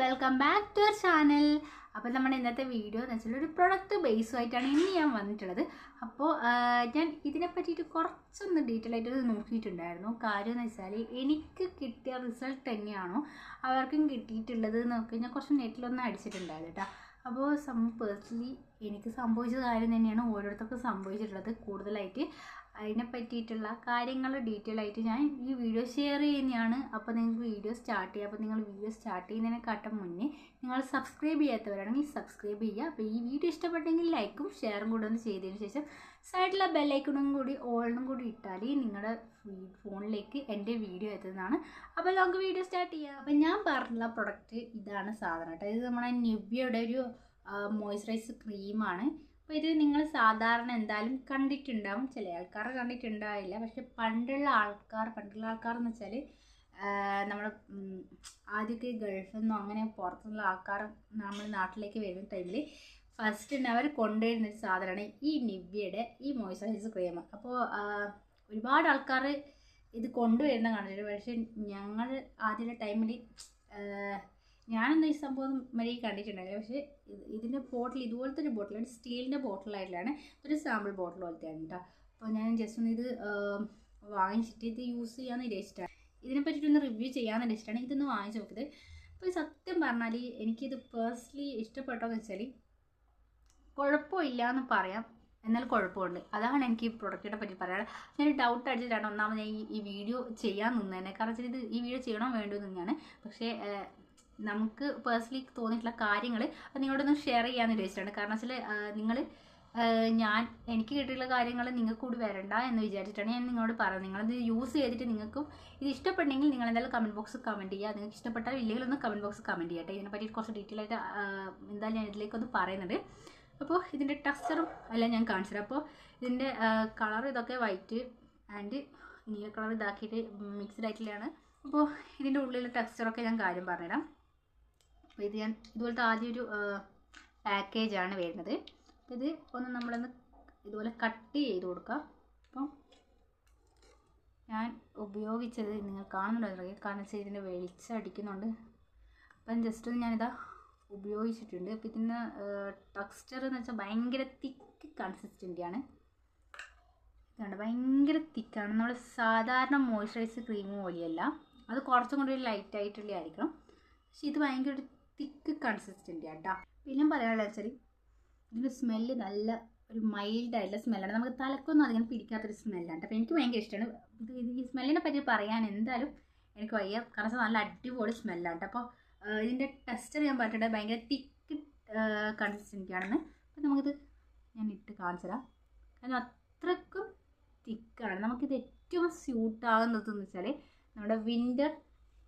Welcome back to our channel അപ്പോൾ നമ്മുടെ ഇന്നത്തെ വീഡിയോ എന്ന് വെച്ചാൽ ഒരു പ്രൊഡക്റ്റ് ബേസുമായിട്ടാണ് ഇന്ന് ഞാൻ വന്നിട്ടുള്ളത്. അപ്പോൾ ഞാൻ ഇതിനെ പറ്റിയിട്ട് കുറച്ചൊന്ന് ഡീറ്റെയിൽ ആയിട്ട് നോക്കിയിട്ടുണ്ടായിരുന്നു. കാര്യം എന്ന് വെച്ചാൽ എനിക്ക് കിട്ടിയ റിസൾട്ട് തന്നെയാണോ അവർക്കും കിട്ടിയിട്ടുള്ളത് എന്നൊക്കെ ഞാൻ കുറച്ച് നെറ്റിലൊന്ന് അടിച്ചിട്ടുണ്ടായിരുന്നു കേട്ടോ. അപ്പോൾ പേഴ്സണലി എനിക്ക് സംഭവിച്ച കാര്യം തന്നെയാണ് ഓരോരുത്തർക്കും സംഭവിച്ചിട്ടുള്ളത് കൂടുതലായിട്ട്. അതിനെ പറ്റിയിട്ടുള്ള കാര്യങ്ങൾ ഡീറ്റെയിൽ ആയിട്ട് ഞാൻ ഈ വീഡിയോ ഷെയർ ചെയ്യുന്നതാണ്. അപ്പോൾ നിങ്ങൾക്ക് വീഡിയോ സ്റ്റാർട്ട് ചെയ്യുക അപ്പോൾ നിങ്ങൾ വീഡിയോ സ്റ്റാർട്ട് ചെയ്യുന്നതിനെക്കാട്ടും മുന്നേ നിങ്ങൾ സബ്സ്ക്രൈബ് ചെയ്യാത്തവരാണെങ്കിൽ സബ്സ്ക്രൈബ് ചെയ്യുക. അപ്പോൾ ഈ വീഡിയോ ഇഷ്ടപ്പെട്ടെങ്കിൽ ലൈക്കും ഷെയറും കൂടെ ഒന്ന് ചെയ്തതിന് ശേഷം സൈഡിലെ ബെല്ലൈക്കണും കൂടി ഓളിനും കൂടി ഇട്ടാൽ നിങ്ങളുടെ ഫോണിലേക്ക് എന്റെ വീഡിയോ എത്തുന്നതാണ്. അപ്പോൾ നമുക്ക് വീഡിയോ സ്റ്റാർട്ട് ചെയ്യാം. അപ്പോൾ ഞാൻ പറഞ്ഞുള്ള പ്രൊഡക്റ്റ് ഇതാണ് സാധനം കേട്ടോ. ഇത് നമ്മുടെ നിവ്യയുടെ ഒരു മോയ്സ്ചറൈസ് ക്രീമാണ് അപ്പോൾ ഇത് നിങ്ങൾ സാധാരണ എന്തായാലും കണ്ടിട്ടുണ്ടാവും. ചില ആൾക്കാർ കണ്ടിട്ടുണ്ടാവില്ല. പക്ഷെ പണ്ടുള്ള ആൾക്കാർ പണ്ടുള്ള ആൾക്കാർ എന്ന് വെച്ചാൽ നമ്മൾ ആദ്യമൊക്കെ ഗൾഫിൽ നിന്നോ അങ്ങനെ പുറത്തുള്ള ആൾക്കാർ നമ്മൾ നാട്ടിലേക്ക് വരുന്ന ടൈമിൽ ഫസ്റ്റ് തന്നെ അവർ കൊണ്ടുവരുന്ന ഒരു സാധനമാണ് ഈ നിവ്യയുടെ ഈ മോയ്സ്ചറൈസ് ക്രീം അപ്പോൾ ഒരുപാട് ആൾക്കാർ ഇത് കൊണ്ടുവരുന്ന കണ്ടിട്ടുണ്ട്. പക്ഷേ ഞങ്ങൾ ആദ്യത്തെ ടൈമിൽ ഞാനൊന്നും ഈ സംഭവം മര്യാദ കണ്ടിട്ടുണ്ടായില്ല. പക്ഷേ ഇത് ഇതിന്റെ ബോട്ടിൽ ഇതുപോലത്തെ ഒരു ബോട്ടിൽ ഒരു സ്റ്റീലിന്റെ ബോട്ടിലായിട്ടാണ് ഒരു സാമ്പിൾ ബോട്ടിൽ പോലത്തെയാണ് കേട്ടോ. അപ്പോൾ ഞാൻ ജസ്റ്റ് ഒന്ന് ഇത് വാങ്ങിച്ചിട്ട് ഇത് യൂസ് ചെയ്യാമെന്ന് വിചാരിച്ചിട്ടാണ്. ഇതിനെ പറ്റിയിട്ടൊന്ന് റിവ്യൂ ചെയ്യാമെന്ന് വിചാരിച്ചിട്ടാണ് ഇതൊന്ന് വാങ്ങിച്ച് നോക്കിയത്. അപ്പോൾ സത്യം പറഞ്ഞാൽ എനിക്കിത് പേഴ്സണലി ഇഷ്ടപ്പെട്ടോന്ന് വെച്ചാൽ കുഴപ്പമില്ല എന്ന് പറയാം. എന്നാൽ കുഴപ്പമുണ്ട്. അതാണ് എനിക്ക് ഈ പ്രൊഡക്റ്റിനെ പറ്റി ഞാൻ ഡൗട്ട് അടിച്ചിട്ടാണ് ഒന്നാമത് ഞാൻ ഈ വീഡിയോ ചെയ്യാൻ നിന്നതിനെ കാരണം വെച്ചാൽ ഇത് ഈ വീഡിയോ ചെയ്യണോ വേണ്ടോ എന്ന് പക്ഷേ നമുക്ക് പേഴ്സണലി തോന്നിയിട്ടുള്ള കാര്യങ്ങൾ നിങ്ങളോടൊന്ന് ഷെയർ ചെയ്യാമെന്ന് വിചാരിച്ചിട്ടാണ്. കാരണം വെച്ചാൽ നിങ്ങൾ ഞാൻ എനിക്ക് കിട്ടിയിട്ടുള്ള കാര്യങ്ങൾ നിങ്ങൾക്ക് കൂടി വരണ്ട എന്ന് വിചാരിച്ചിട്ടാണ് ഞാൻ നിങ്ങളോട് പറയുന്നത്. നിങ്ങളത് യൂസ് ചെയ്തിട്ട് നിങ്ങൾക്കും ഇത് ഇഷ്ടപ്പെട്ടെങ്കിൽ നിങ്ങൾ എന്തായാലും കമന്റ് ബോക്സ് കമന്റ് ചെയ്യുക. നിങ്ങൾക്ക് ഇഷ്ടപ്പെട്ടാൽ ഇല്ലെങ്കിൽ ഒന്ന് കമന്റ് ബോക്സ് കമന്റ് ചെയ്യട്ടെ ഇതിനെപ്പറ്റി കുറച്ച് ഡീറ്റെയിൽ ആയിട്ട് എന്തായാലും ഞാൻ ഇതിലേക്ക് ഒന്ന് പറയുന്നത് അപ്പോൾ ഇതിന്റെ ടെക്സ്ചറും എല്ലാം ഞാൻ കാണിച്ചു തരാം. അപ്പോൾ ഇതിന്റെ കളർ ഇതൊക്കെ വൈറ്റ് ആൻഡ് നീല കളർ ഇതാക്കിയിട്ട് മിക്സ്ഡ് ആയിട്ടുള്ളതാണ് അപ്പോൾ ഇതിന്റെ ഉള്ളിലെ ടെക്സ്ചറൊക്കെ ഞാൻ കാര്യം പറഞ്ഞുതരാം. അപ്പോൾ ഇത് ഞാൻ ഇതുപോലത്തെ ആദ്യം ഒരു പാക്കേജാണ് വരുന്നത്. ഇത് ഒന്ന് നമ്മളൊന്ന് ഇതുപോലെ കട്ട് ചെയ്ത് കൊടുക്കാം. അപ്പം ഞാൻ ഉപയോഗിച്ചത് നിങ്ങൾ കാണുന്നുണ്ടോ? കാരണം വെച്ചാൽ ഇതിന്റെ വെളിച്ചം അടിക്കുന്നുണ്ട്. അപ്പം ജസ്റ്റ് ഒന്ന് ഞാനിതാ ഉപയോഗിച്ചിട്ടുണ്ട്. അപ്പോൾ ഇതിന് ടെക്സ്ചർ എന്ന് വെച്ചാൽ ഭയങ്കര തിക്ക് കൺസിസ്റ്റന്റിയാണ് ഇതാണ് ഭയങ്കര തിക്കാണ് നമ്മൾ സാധാരണ മോയ്സ്ചറൈസ് ക്രീം പോലെയല്ല. അത് കുറച്ചും കൂടി ലൈറ്റ് ആയിട്ടുള്ള ആയിരിക്കണം പക്ഷേ ഇത് ഭയങ്കര തിക്ക് കൺസിസ്റ്റന്റ് ആട്ടോ പിന്നെ പറയാനുള്ളത് വെച്ചാൽ ഇതിന്റെ സ്മെല്ല് നല്ല ഒരു മൈൽഡ് ആയിട്ടുള്ള സ്മെല്ലാണ് നമുക്ക് തലക്കൊന്നും അധികം പിടിക്കാത്തൊരു സ്മെല്ലാണ് അപ്പോൾ എനിക്ക് ഭയങ്കര ഇഷ്ടമാണ് ഈ സ്മെല്ലിനെ പറ്റി പറയാൻ എന്തായാലും എനിക്ക് വയ്യ. കാരണം നല്ല അടിപൊളി സ്മെല്ലാണ് അപ്പോൾ ഇതിന്റെ ടെസ്റ്റർ ഞാൻ പറഞ്ഞിട്ട് ഭയങ്കര തിക്ക് കൺസിസ്റ്റന്റ് ആണെന്ന്. അപ്പോൾ നമുക്കിത് ഞാൻ ഇട്ട് കാണിച്ചു തരാം കാരണം അത്രക്കും തിക്കാണ് നമുക്കിത് ഏറ്റവും സ്യൂട്ടാകുന്നതെന്ന് വെച്ചാൽ നമ്മുടെ വിന്റർ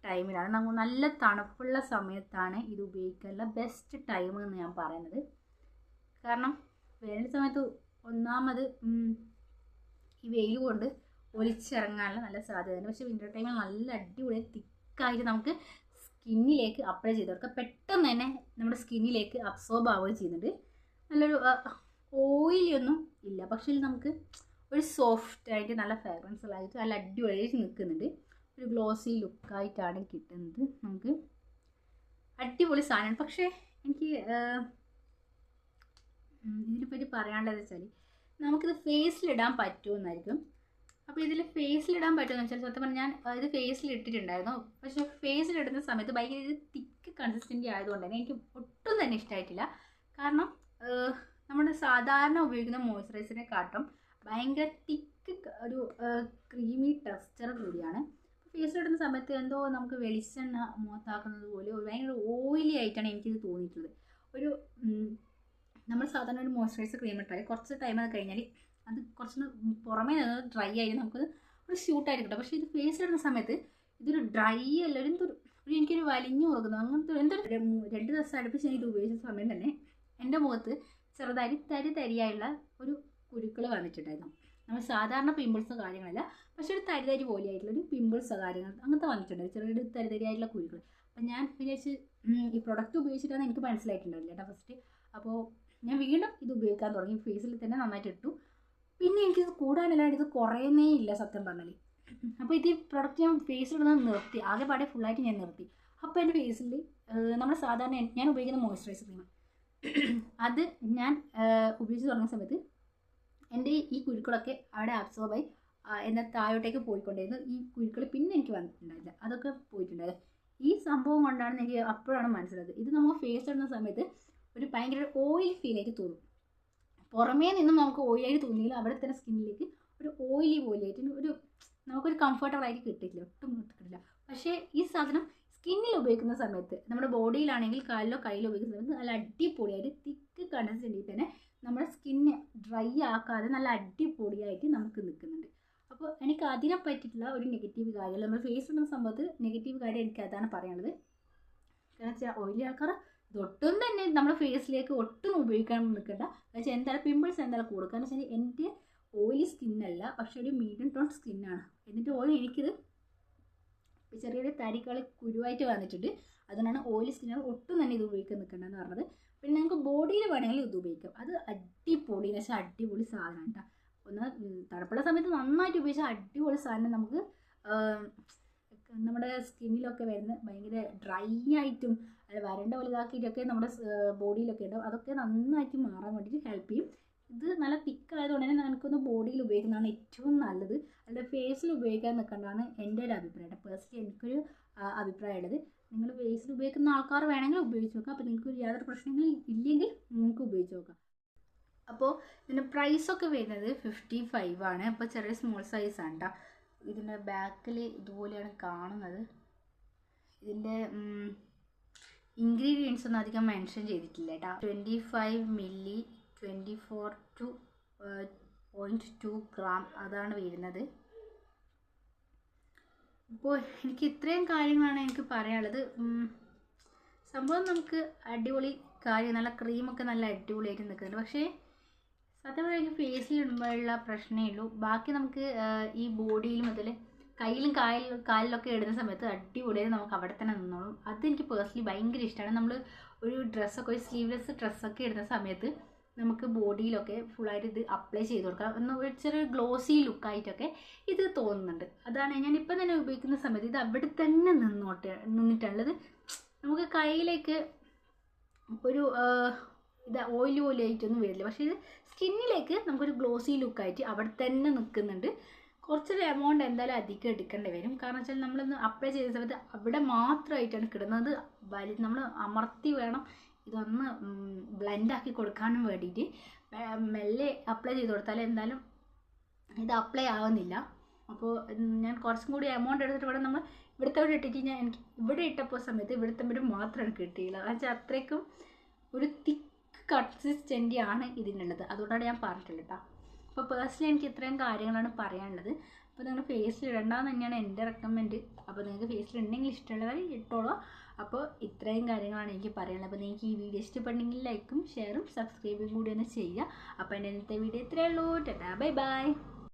ടൈമിലാണ്. നമുക്ക് നല്ല തണുപ്പുള്ള സമയത്താണ് ഇത് ഉപയോഗിക്കാനുള്ള ബെസ്റ്റ് ടൈം എന്ന് ഞാൻ പറയുന്നത്. കാരണം വേനൽ സമയത്ത് ഒന്നാമത് ഈ വെയിൽ കൊണ്ട് ഒലിച്ചിറങ്ങാനുള്ള നല്ല സാധ്യതയാണ് പക്ഷേ വിന്റർ ടൈമിൽ നല്ല അടിപൊളി തിക്കായിട്ട് നമുക്ക് സ്കിന്നിലേക്ക് അപ്ലൈ ചെയ്ത് കൊടുക്കുക പെട്ടെന്ന് തന്നെ നമ്മുടെ സ്കിന്നിലേക്ക് അബ്സോർബ് ആവുകയും ചെയ്യുന്നുണ്ട്. നല്ലൊരു ഓയിലൊന്നും ഇല്ല. പക്ഷേ നമുക്ക് ഒരു സോഫ്റ്റ് ആയിട്ട് നല്ല ഫ്രാഗ്രൻസുകളായിട്ട് നല്ല അടിപൊളിയായിട്ട് നിൽക്കുന്നുണ്ട്. ഒരു ഗ്ലോസി ലുക്കായിട്ടാണ് കിട്ടുന്നത്. നമുക്ക് അടിപൊളി സാധനമാണ്. പക്ഷേ എനിക്ക് ഇതിനെപ്പറ്റി പറയാനുള്ളത് വെച്ചാൽ നമുക്കിത് ഫേസിലിടാൻ പറ്റുമെന്നായിരിക്കും. അപ്പോൾ ഇതിൽ ഫേസിലിടാൻ പറ്റുമെന്ന് വെച്ചാൽ സത്യം പറഞ്ഞാൽ ഞാൻ ഇത് ഫേസിൽ ഇട്ടിട്ടുണ്ടായിരുന്നു. പക്ഷേ ഫേസിലിടുന്ന സമയത്ത് ഭയങ്കര ഇത് തിക്ക് കൺസിസ്റ്റന്റ് ആയതുകൊണ്ട് തന്നെ എനിക്ക് ഒട്ടും തന്നെ ഇഷ്ടമായിട്ടില്ല കാരണം നമ്മുടെ സാധാരണ ഉപയോഗിക്കുന്ന മോയ്സ്ചറൈസറിനെ കാട്ടും ഭയങ്കര തിക്ക് ഒരു ക്രീമി ടെക്സ്ചർ കൂടിയാണ്. ഫേസിലിടുന്ന സമയത്ത് എന്തോ നമുക്ക് വെളിച്ചെണ്ണ മുഖത്താക്കുന്നത് പോലെ ഭയങ്കര ഓയിലി ആയിട്ടാണ് എനിക്കിത് തോന്നിയിട്ടുള്ളത്. ഒരു നമ്മൾ സാധാരണ ഒരു മോയ്സ്ചറൈസർ ക്രീം ഇട്ടാൽ കുറച്ച് ടൈം അത് കഴിഞ്ഞാൽ അത് കുറച്ചൊന്ന് പുറമേ നിന്ന് ഡ്രൈ ആയി നമുക്കത് ഒരു സ്യൂട്ടായിട്ട് കിട്ടും. പക്ഷേ ഇത് ഫേസ് ഇടുന്ന സമയത്ത് ഇതൊരു ഡ്രൈ അല്ല ഒരു എന്തൊരു ഒരു എനിക്കൊരു വലിഞ്ഞു കൊടുക്കുന്നു അങ്ങനത്തെ എന്തൊരു രണ്ട് ദിവസം അടുപ്പിച്ച് ഞാൻ ഇത് ഉപയോഗിച്ച സമയം തന്നെ എന്റെ മുഖത്ത് ചെറുതായി തരി തരിയായുള്ള ഒരു കുരുക്കൾ വന്നിട്ടുണ്ടായിരുന്നു. നമ്മൾ സാധാരണ പിമ്പിൾസോ കാര്യങ്ങളല്ല. പക്ഷെ ഒരു തരിതരി തരി പോലെ ആയിട്ടുള്ള ഒരു പിമ്പിൾസോ കാര്യങ്ങൾ അങ്ങനത്തെ വന്നിട്ടുണ്ട്. ചെറിയൊരു തരിതരിയായിട്ടുള്ള കുരുക്കൾ. അപ്പം ഞാൻ വിചാരിച്ച് ഈ പ്രൊഡക്റ്റ് ഉപയോഗിച്ചിട്ടാണ് എനിക്ക് മനസ്സിലായിട്ടുണ്ടാവില്ല കേട്ടോ ഫസ്റ്റ് അപ്പോൾ ഞാൻ വീണ്ടും ഇത് ഉപയോഗിക്കാൻ തുടങ്ങി. ഫേസിൽ തന്നെ നന്നായിട്ട് ഇട്ടു. പിന്നെ എനിക്കിത് കൂടാനല്ലാണ്ട് ഇത് കുറയുന്നേ ഇല്ല സത്യം പറഞ്ഞാൽ അപ്പോൾ ഇത് പ്രൊഡക്റ്റ് ഞാൻ ഫേസിൽ ഇടുന്നത് നിർത്തി. ആകെ പാടെ ഫുള്ളായിട്ട് ഞാൻ നിർത്തി. അപ്പോൾ എന്റെ ഫേസിൽ നമ്മൾ സാധാരണ ഞാൻ ഉപയോഗിക്കുന്ന മോയ്സ്ചറൈസർ ക്രീം അത് ഞാൻ ഉപയോഗിച്ച് തുടങ്ങുന്ന സമയത്ത് എന്റെ ഈ കുരുക്കളൊക്കെ അവിടെ അബ്സോർബായി എന്നാൽ താഴോട്ടേക്ക് പോയിക്കൊണ്ടിരുന്നു. ഈ കുരുക്കൾ പിന്നെ എനിക്ക് വന്നിട്ടുണ്ടായില്ല. അതൊക്കെ പോയിട്ടുണ്ടായിരുന്നു ഈ സംഭവം കൊണ്ടാണ് എനിക്ക് അപ്പോഴാണ് മനസ്സിലായത്. ഇത് നമ്മൾ ഫേസ് ഇടുന്ന സമയത്ത് ഒരു ഭയങ്കര ഓയിൽ ഫീൽ ആയിട്ട് തോന്നും. പുറമേ നിന്നും നമുക്ക് ഓയിലായിട്ട് തോന്നിയില്ല. അവിടെ തന്നെ സ്കിന്നിലേക്ക് ഒരു ഓയിലി പോലെയായിട്ട് ഒരു നമുക്കൊരു കംഫർട്ടബിൾ ആയിട്ട് കിട്ടില്ല ഒട്ടും കിട്ടില്ല പക്ഷേ ഈ സാധനം സ്കിന്നിൽ ഉപയോഗിക്കുന്ന സമയത്ത് നമ്മുടെ ബോഡിയിലാണെങ്കിൽ കാലിലോ കയ്യിലോ ഉപയോഗിക്കുന്ന സമയത്ത് നല്ല അടിപൊളിയായിട്ട് തിക്ക് കണ്ടൻസിൽ തന്നെ നമ്മുടെ സ്കിന്നെ ഡ്രൈ ആക്കാതെ നല്ല അടിപൊളിയായിട്ട് നമുക്ക് നിൽക്കുന്നുണ്ട്. അപ്പോൾ എനിക്ക് അതിനെ പറ്റിയിട്ടുള്ള ഒരു നെഗറ്റീവ് കാര്യം നമ്മൾ ഫേസ് ഇടുന്ന സംഭവത്ത് നെഗറ്റീവ് കാര്യം എനിക്ക് അതാണ് പറയണത്. കാരണം വെച്ചാൽ ഓയിലി ആൾക്കാർ ഇതൊട്ടും തന്നെ നമ്മുടെ ഫേസിലേക്ക് ഒട്ടും ഉപയോഗിക്കാൻ നിൽക്കണ്ട. വെച്ചാൽ എന്തായാലും പിമ്പിൾസ് എന്തായാലും കൂടും. കാരണം വെച്ചാൽ എന്റെ ഓയിലി സ്കിന്നല്ല പക്ഷെ ഒരു മീഡിയം ടോൺ സ്കിന്നാണ് എന്നിട്ട് ഓയിൽ എനിക്കിത് ചെറിയൊരു ചെറിയ തരികൾ കുരുവായിട്ട് വന്നിട്ടുണ്ട്. അതുകൊണ്ടാണ് ഓയിലി സ്കിന്നുകൾ ഒട്ടും തന്നെ ഇത് ഉപയോഗിക്കാൻ നിൽക്കേണ്ടതെന്ന് പറഞ്ഞത്. പിന്നെ നിങ്ങൾക്ക് ബോഡിയിൽ വേണമെങ്കിൽ ഇത് ഉപയോഗിക്കാം. അത് അടിപൊളി എന്ന് വെച്ചാൽ അടിപൊളി സാധനം കേട്ടോ. ഒന്ന് തണുപ്പുള്ള സമയത്ത് നന്നായിട്ട് ഉപയോഗിച്ചാൽ അടിപൊളി സാധനം നമുക്ക് നമ്മുടെ സ്കിന്നിലൊക്കെ വരുന്ന ഭയങ്കര ഡ്രൈ ആയിട്ടും അത് വരണ്ട വലുതാക്കിയിട്ടൊക്കെ നമ്മുടെ ബോഡിയിലൊക്കെ ഉണ്ടാവും. അതൊക്കെ നന്നായിട്ട് മാറാൻ വേണ്ടിയിട്ട് ഹെൽപ്പ് ചെയ്യും. ഇത് നല്ല തിക്ക് ആയതുകൊണ്ട് തന്നെ നമുക്കൊന്ന് ബോഡിയിൽ ഉപയോഗിക്കുന്നതാണ് ഏറ്റവും നല്ലത്. അല്ലാതെ ഫേസിൽ ഉപയോഗിക്കാൻ നിൽക്കേണ്ടതാണ് എന്റെ ഒരു അഭിപ്രായം. പേഴ്സണലി എനിക്കൊരു അഭിപ്രായമുള്ളത്. നിങ്ങൾ വേസ്റ്റ് ഉപയോഗിക്കുന്ന ആൾക്കാർ വേണമെങ്കിൽ ഉപയോഗിച്ച് നോക്കാം. അപ്പോൾ നിങ്ങൾക്ക് യാതൊരു പ്രശ്നങ്ങളും ഇല്ലെങ്കിൽ നിങ്ങൾക്ക് ഉപയോഗിച്ച് നോക്കാം. അപ്പോൾ ഇതിന്റെ പ്രൈസൊക്കെ വരുന്നത് ഫിഫ്റ്റി ഫൈവ് ആണ്. അപ്പോൾ ചെറിയ സ്മോൾ സൈസ് ആണ് കേട്ടോ ഇതിന്റെ ബാക്കിൽ ഇതുപോലെയാണ് കാണുന്നത്. ഇതിന്റെ ഇൻഗ്രീഡിയൻസ് ഒന്നും അധികം മെൻഷൻ ചെയ്തിട്ടില്ല കേട്ടോ twenty five milli twenty four two point two gram അതാണ് വരുന്നത്. ഇപ്പോൾ എനിക്ക് ഇത്രയും കാര്യങ്ങളാണ് എനിക്ക് പറയാനുള്ളത്. സംഭവം നമുക്ക് അടിപൊളി കാര്യം നല്ല ക്രീമൊക്കെ നല്ല അടിപൊളിയായിട്ട് നിൽക്കുന്നുണ്ട്. പക്ഷേ സത്യം പറഞ്ഞാൽ എനിക്ക് ഫേസിൽ ഇടുമ്പോഴുള്ള പ്രശ്നമേ ഉള്ളൂ. ബാക്കി നമുക്ക് ഈ ബോഡിയിലും അതിൽ കയ്യിലും കാലിലും കാലിലൊക്കെ ഇടുന്ന സമയത്ത് അടിപൊളിയായി നമുക്ക് അവിടെ തന്നെ നിന്നോളും. അതെനിക്ക് പേഴ്സണലി ഭയങ്കര ഇഷ്ടമാണ് നമ്മൾ ഒരു ഡ്രസ്സൊക്കെ ഒരു സ്ലീവ്ലെസ് ഡ്രസ്സൊക്കെ ഇടുന്ന സമയത്ത് നമുക്ക് ബോഡിയിലൊക്കെ ഫുള്ളായിട്ട് ഇത് അപ്ലൈ ചെയ്ത് കൊടുക്കാം ഒന്ന് വെച്ചൊരു ഗ്ലോസി ലുക്കായിട്ടൊക്കെ ഇത് തോന്നുന്നുണ്ട്. അതാണ് ഞാൻ ഇപ്പം തന്നെ ഉപയോഗിക്കുന്ന സമയത്ത് ഇത് അവിടെ തന്നെ നിന്നോട്ട് നിന്നിട്ടുള്ളത്. നമുക്ക് കയ്യിലേക്ക് ഒരു ഇത് ഓയിൽ ഓയിലി ആയിട്ടൊന്നും വരില്ല. പക്ഷേ ഇത് സ്കിന്നിലേക്ക് നമുക്കൊരു ഗ്ലോസി ലുക്കായിട്ട് അവിടെ തന്നെ നിൽക്കുന്നുണ്ട്. കുറച്ചൊരു എമൗണ്ട് എന്തായാലും അധികം എടുക്കേണ്ടി വരും. കാരണം വെച്ചാൽ നമ്മളൊന്ന് അപ്ലൈ ചെയ്ത സമയത്ത് അവിടെ മാത്രമായിട്ടാണ് കിടുന്നത്. വലി നമ്മൾ അമർത്തി വേണം ഇതൊന്ന് ബ്ലെൻഡാക്കി കൊടുക്കാനും വേണ്ടിയിട്ട് മെല്ലെ അപ്ലൈ ചെയ്ത് കൊടുത്താൽ എന്തായാലും ഇത് അപ്ലൈ ആവുന്നില്ല. അപ്പോൾ ഞാൻ കുറച്ചും കൂടി എമൗണ്ട് എടുത്തിട്ട് വേണം നമ്മൾ ഇവിടുത്തെ ഇവിടെ ഇട്ടിട്ട് ഞാൻ എനിക്ക് ഇവിടെ ഇട്ടപ്പോൾ സമയത്ത് ഇവിടുത്തെ ഇവിടെ മാത്രമാണ് കിട്ടിയില്ല. എന്ന് വെച്ചാൽ അത്രയ്ക്കും ഒരു തിക്ക് കൺസിസ്റ്റന്റ് ആണ് ഇതിനുള്ളത്. അതുകൊണ്ടാണ് ഞാൻ പറഞ്ഞിട്ടുള്ളത് കേട്ടോ. അപ്പോൾ പേഴ്സണലി എനിക്ക് ഇത്രയും കാര്യങ്ങളാണ് പറയാനുള്ളത്. അപ്പോൾ നിങ്ങൾ ഫേസിൽ ഇടണ്ടെന്ന് തന്നെയാണ് എന്റെ റെക്കമെൻഡ് അപ്പോൾ നിങ്ങൾക്ക് ഫേസിൽ ഉണ്ടെങ്കിൽ ഇഷ്ടമുള്ളവർ ഇട്ടോളൂ. അപ്പോൾ ഇത്രയും കാര്യങ്ങളാണ് എനിക്ക് പറയാനുള്ളത്. അപ്പോൾ നിങ്ങൾക്ക് ഈ വീഡിയോ ഇഷ്ടപ്പെട്ടെങ്കിൽ ലൈക്കും ഷെയറും സബ്സ്ക്രൈബും കൂടി ഒന്ന് ചെയ്യുക. അപ്പോൾ എന്റെ ഇന്നത്തെ വീഡിയോ ഇത്രയേ ഉള്ളൂ. Tata bye bye